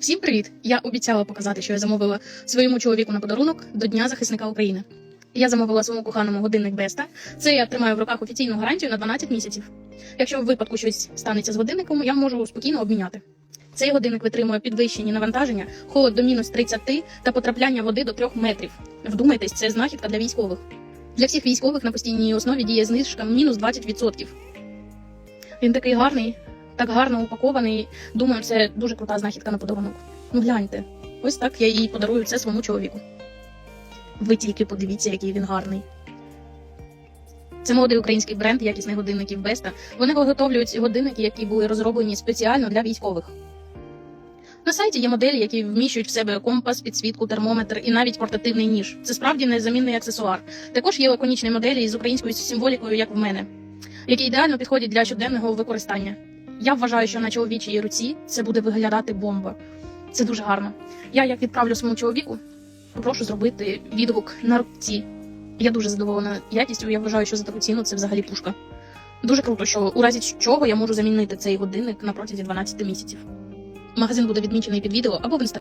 Всім привіт! Я обіцяла показати, що я замовила своєму чоловіку на подарунок до Дня захисника України. Я замовила своєму коханому годинник Беста. Це я тримаю в руках офіційну гарантію на 12 місяців. Якщо в випадку щось станеться з годинником, я можу спокійно обміняти. Цей годинник витримує підвищені навантаження, холод до мінус 30 та потрапляння води до 3 метрів. Вдумайтесь, це знахідка для військових. Для всіх військових на постійній основі діє знижка мінус 20%. Він такий гарний, так гарно упакований. Думаю, це дуже крута знахідка на подарунок. Ну гляньте, ось так я і подарую це своєму чоловіку. Ви тільки подивіться, який він гарний. Це молодий український бренд якісних годинників Беста. Вони виготовлюють годинники, які були розроблені спеціально для військових. На сайті є моделі, які вміщують в себе компас, підсвітку, термометр і навіть портативний ніж. Це справді незамінний аксесуар. Також є лаконічні моделі із українською символікою, як в мене, які ідеально підходять для щоденного використання. Я вважаю, що на чоловічій руці це буде виглядати бомба. Це дуже гарно. Я як відправлю своєму чоловіку, попрошу зробити відгук на руці. Я дуже задоволена якістю. Я вважаю, що за таку ціну це взагалі пушка. Дуже круто, що у разі чого я можу замінити цей годинник на протязі 12 місяців. Магазин буде відмічений під відео або в інстаграмі.